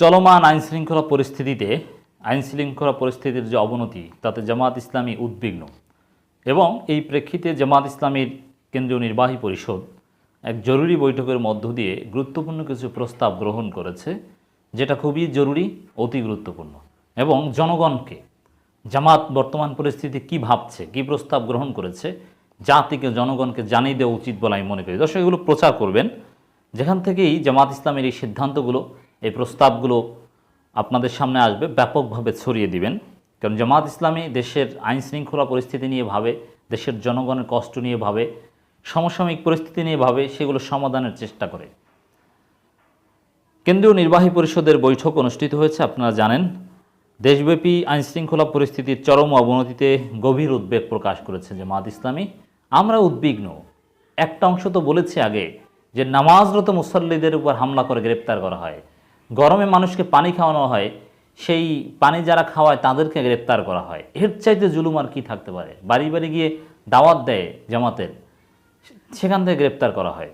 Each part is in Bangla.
চলমান আইন শৃঙ্খলা পরিস্থিতিতে, আইন শৃঙ্খলা পরিস্থিতির যে অবনতি, তাতে জামাত ইসলামী উদ্বিগ্ন। এবং এই প্রেক্ষিতে জামাত ইসলামীর কেন্দ্রীয় নির্বাহী পরিষদ এক জরুরি বৈঠকের মধ্য দিয়ে গুরুত্বপূর্ণ কিছু প্রস্তাব গ্রহণ করেছে, যেটা খুবই জরুরি, অতি গুরুত্বপূর্ণ। এবং জনগণকে জামাত বর্তমান পরিস্থিতি কি ভাবছে, কি প্রস্তাব গ্রহণ করেছে, জাতিকে, জনগণকে জানিয়ে দেওয়া উচিত বলে আমি মনে করি। দর্শক, এগুলো প্রচার করবেন। যেখান থেকেই জামাত ইসলামের এই সিদ্ধান্তগুলো এই প্রস্তাবগুলো আপনাদের সামনে আসবে, ব্যাপকভাবে ছড়িয়ে দিবেন। কারণ জামাত ইসলামী দেশের আইন শৃঙ্খলা পরিস্থিতি নিয়ে ভাবে, দেশের জনগণের কষ্ট নিয়ে ভাবে, সমসাময়িক পরিস্থিতি নিয়ে ভাবে, সেগুলো সমাধানের চেষ্টা করে। কেন্দ্রীয় নির্বাহী পরিষদের বৈঠক অনুষ্ঠিত হয়েছে, আপনারা জানেন। দেশব্যাপী আইন শৃঙ্খলা পরিস্থিতির চরম অবনতিতে গভীর উদ্বেগ প্রকাশ করেছে জামাত ইসলামী। আমরা উদ্বিগ্ন। একটা অংশ তো বলেছি আগে যে নামাজরত মুসল্লিদের উপর হামলা করে গ্রেপ্তার করা হয়। গরমে মানুষকে পানি খাওয়ানো হয়, সেই পানি যারা খাওয়ায় তাদেরকে গ্রেপ্তার করা হয়। এর চাইতে জুলুম আর কি থাকতে পারে? বাড়ি বাড়ি গিয়ে দাওয়াত দেয় জামাতের, সেখান থেকে গ্রেপ্তার করা হয়।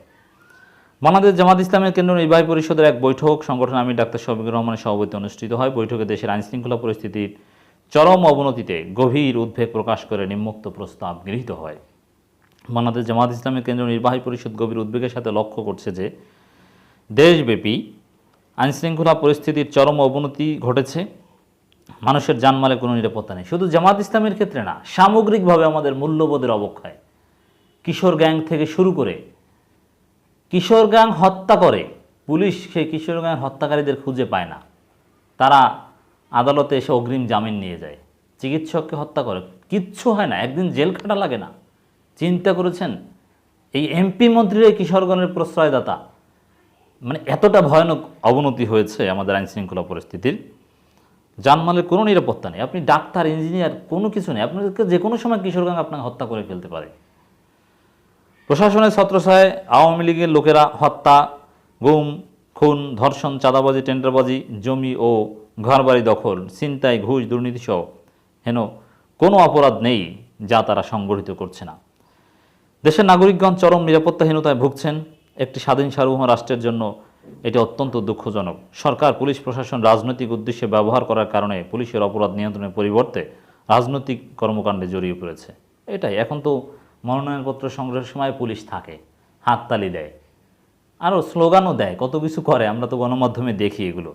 বাংলাদেশ জামাত ইসলামের কেন্দ্র নির্বাহী পরিষদের এক বৈঠক সংগঠন আমি ডাক্তার শফিকুর রহমানের সভাপতি অনুষ্ঠিত হয়। বৈঠকে দেশের আইনশৃঙ্খলা পরিস্থিতির চরম অবনতিতে গভীর উদ্বেগ প্রকাশ করে নিম্মুক্ত প্রস্তাব গৃহীত হয়। বাংলাদেশ জামাত ইসলামের কেন্দ্র নির্বাহী পরিষদ গভীর উদ্বেগের সাথে লক্ষ্য করছে যে, দেশব্যাপী আইনশৃঙ্খলা পরিস্থিতির চরম অবনতি ঘটেছে। মানুষের জানমালে কোনো নিরাপত্তা নেই। শুধু জামাত ইসলামের ক্ষেত্রে না, সামগ্রিকভাবে আমাদের মূল্যবোধের অবক্ষয়। কিশোর গ্যাং থেকে শুরু করে কিশোর গ্যাং হত্যা করে, পুলিশ সেই কিশোর গ্যাং হত্যাকারীদের খুঁজে পায় না। তারা আদালতে এসে অগ্রিম জামিন নিয়ে যায়। চিকিৎসককে হত্যা করে। কিচ্ছু হয় না, একদিন জেল খাটা লাগে না। চিন্তা করেছেন, এই এমপি মন্ত্রীর এই কিশোরগণের প্রশ্রয়দাতা। মানে এতটা ভয়ানক অবনতি হয়েছে আমাদের আইন শৃঙ্খলা পরিস্থিতির। জানমালের কোনো নিরাপত্তা নেই। আপনি ডাক্তার, ইঞ্জিনিয়ার কোনো কিছু নেই। আপনাদেরকে যে কোনো সময় কিশোরগঞ্জ আপনাকে হত্যা করে ফেলতে পারে। প্রশাসনের ছত্রছায় আওয়ামী লীগের লোকেরা হত্যা, গুম, খুন, ধর্ষণ, চাঁদাবাজি, টেন্ডারবাজি, জমি ও ঘরবাড়ি দখল, ছিনতাই, ঘুষ, দুর্নীতি সহ হেন কোনো অপরাধ নেই যা তারা সংগঠিত করছে না। দেশের নাগরিকগণ চরম নিরাপত্তাহীনতায় ভুগছেন। একটি স্বাধীন সার্বভৌম রাষ্ট্রের জন্য এটি অত্যন্ত দুঃখজনক। সরকার, পুলিশ প্রশাসন রাজনৈতিক উদ্দেশ্যে ব্যবহার করার কারণে পুলিশের অপরাধ নিয়ন্ত্রণের পরিবর্তে রাজনৈতিক কর্মকাণ্ডে জড়িয়ে পড়েছে। এটাই, এখন তো মনোনয়নপত্র সংগ্রহের সময় পুলিশ থাকে, হাততালি দেয়, আরও স্লোগানও দেয়, কত কিছু করে, আমরা তো গণমাধ্যমে দেখি এগুলো।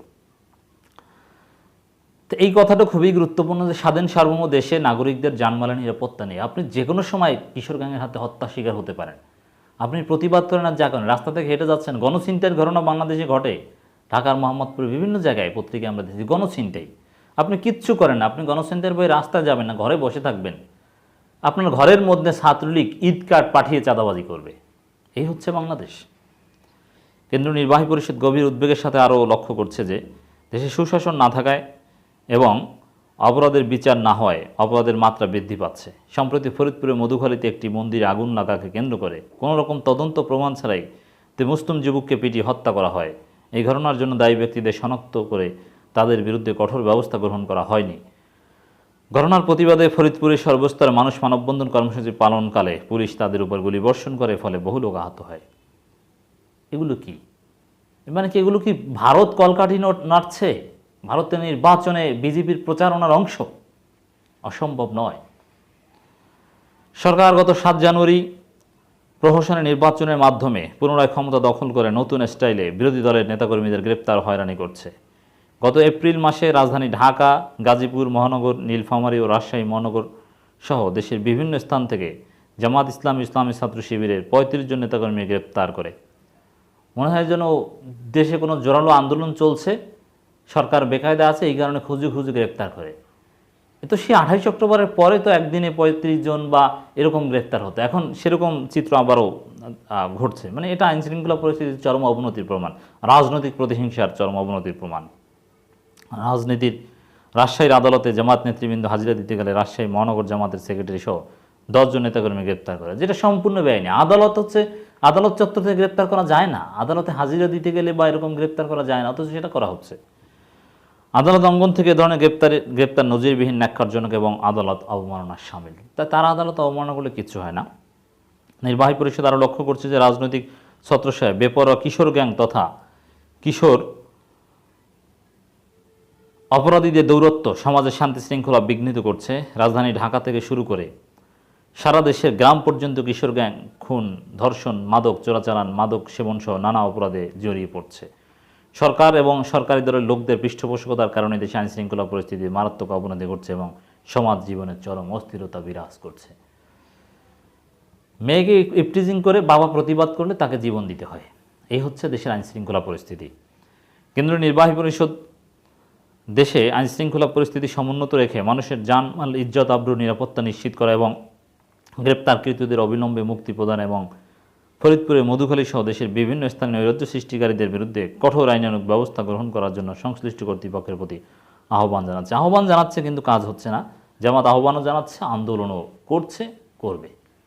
তো এই কথাটা খুবই গুরুত্বপূর্ণ যে স্বাধীন সার্বভৌম দেশে নাগরিকদের জানমালের নিরাপত্তা নেই। আপনি যে কোনো সময় কিশোর গ্যাংয়ের হাতে হত্যা শিকার হতে পারেন। আপনি প্রতিবাদ করেন আর যা করেন, রাস্তা থেকে হেঁটে যাচ্ছেন, গণচিন্তার ঘটনা বাংলাদেশে ঘটে। ঢাকার মোহাম্মদপুরে বিভিন্ন জায়গায় পত্রিকায় আমরা দেখি গণচিন্তাই। আপনি কিচ্ছু করেন না, আপনি গণচিন্তার বই রাস্তায় যাবেন না, ঘরে বসে থাকবেন। আপনার ঘরের মধ্যে ছাত্রলীগ ঈদ কার্ড পাঠিয়ে চাঁদাবাজি করবে। এই হচ্ছে বাংলাদেশ। কেন্দ্রীয় নির্বাহী পরিষদ গভীর উদ্বেগের সাথে আরও লক্ষ্য করছে যে, দেশে সুশাসন না থাকায় এবং অপরাধের বিচার না হয়, অপরাধের মাত্রা বৃদ্ধি পাচ্ছে। সম্প্রতি ফরিদপুরে মধুখালীতে একটি মন্দিরে আগুন লাগাকে কেন্দ্র করে কোনো রকম তদন্ত প্রমাণ ছাড়াই তে মুসলিম যুবককে পিটিয়ে হত্যা করা হয়। এই ঘটনার জন্য দায়ী ব্যক্তিদের শনাক্ত করে তাদের বিরুদ্ধে কঠোর ব্যবস্থা গ্রহণ করা হয়নি। ঘটনার প্রতিবাদে ফরিদপুরে সর্বস্তরে মানুষ মানববন্ধন কর্মসূচি পালনকালে পুলিশ তাদের উপর গুলি বর্ষণ করে, ফলে বহু লোক আহত হয়। এগুলো কি? মানে কি এগুলো কি ভারত কলকাঠি নোট, নাড়ছে? ভারতের নির্বাচনে বিজেপির প্রচারণার অংশ অসম্ভব নয়। সরকার গত সাত জানুয়ারি প্রহসনের নির্বাচনের মাধ্যমে পুনরায় ক্ষমতা দখল করে নতুন স্টাইলে বিরোধী দলের নেতাকর্মীদের গ্রেপ্তার হয়রানি করছে। গত এপ্রিল মাসে রাজধানী ঢাকা, গাজীপুর, মহানগর, নীলফামারী ও রাজশাহী মহানগর সহ দেশের বিভিন্ন স্থান থেকে জামাত ইসলাম ইসলামী ছাত্র শিবিরের পঁয়ত্রিশ জন নেতাকর্মী গ্রেপ্তার করে। মনে হয় যেন দেশে কোনো জোরালো আন্দোলন চলছে। সরকার বেকায়দা আছে, এই কারণে খুঁজে খুঁজে গ্রেপ্তার করে। তো সে আঠাইশ অক্টোবরের পরে তো একদিনে পঁয়ত্রিশ জন বা এরকম গ্রেপ্তার হতো। এখন সেরকম চিত্র আবারও ঘটছে। মানে এটা আইন শৃঙ্খলা পরিস্থিতির চরম অবনতির প্রমাণ। রাজনৈতিক প্রতিহিংসার চরম অবনতির প্রমাণ। রাজনীতির রাজশাহীর আদালতে জামাত নেতৃবৃন্দ হাজিরা দিতে গেলে রাজশাহী মহানগর জামাতের সেক্রেটারি সহ দশজন নেতাকর্মী গ্রেপ্তার করে। যেটা সম্পূর্ণ বেআইনি। আদালত হচ্ছে, আদালত চত্বর থেকে গ্রেপ্তার করা যায় না। আদালতে হাজিরা দিতে গেলে বা এরকম গ্রেপ্তার করা যায় না, অথচ সেটা করা হচ্ছে। আদালত অঙ্গন থেকে ধরনের গ্রেপ্তার গ্রেপ্তার নজিরবিহীন ন্যাক্কারজনক এবং আদালত অবমাননার সামিল। তাই তারা আদালত অবমাননা করলে কিচ্ছু হয় না। নির্বাহী পরিষদ আরও লক্ষ্য করছে যে রাজনৈতিক ছত্রসায় বেপরোয়া কিশোর গ্যাং তথা কিশোর অপরাধীদের দৌরত্ব সমাজের শান্তি শৃঙ্খলা বিঘ্নিত করছে। রাজধানী ঢাকা থেকে শুরু করে সারা দেশের গ্রাম পর্যন্ত কিশোর গ্যাং, খুন, ধর্ষণ, মাদক চোরাচালান, মাদক সেবনসহ নানা অপরাধে জড়িয়ে পড়ছে। সরকার এবং সরকারি দলের লোকদের পৃষ্ঠপোষকতার কারণে দেশে আইন শৃঙ্খলা পরিস্থিতি মারাত্মক অবনতি ঘটছে এবং সমাজ জীবনের চরম অস্থিরতা বিরাজ করছে। মেয়েকে ইপটিজিং করে বাবা প্রতিবাদ করলে তাকে জীবন দিতে হয়। এই হচ্ছে দেশের আইন শৃঙ্খলা পরিস্থিতি। কেন্দ্রীয় নির্বাহী পরিষদ দেশে আইন শৃঙ্খলা পরিস্থিতি সমুন্নত রেখে মানুষের জানমাল ইজ্জত, আব্রু, নিরাপত্তা নিশ্চিত করা এবং গ্রেপ্তারকৃতদের অবিলম্বে মুক্তি প্রদান এবং ফরিদপুরে মধুখালী সহ দেশের বিভিন্ন স্থানে নৈরাজ্য সৃষ্টিকারীদের বিরুদ্ধে কঠোর আইনানুক ব্যবস্থা গ্রহণ করার জন্য সংশ্লিষ্ট কর্তৃপক্ষের প্রতি আহ্বান জানাচ্ছে। আহ্বান জানাচ্ছে কিন্তু কাজ হচ্ছে না। জামাত আহ্বানও জানাচ্ছে, আন্দোলনও করছে, করবে।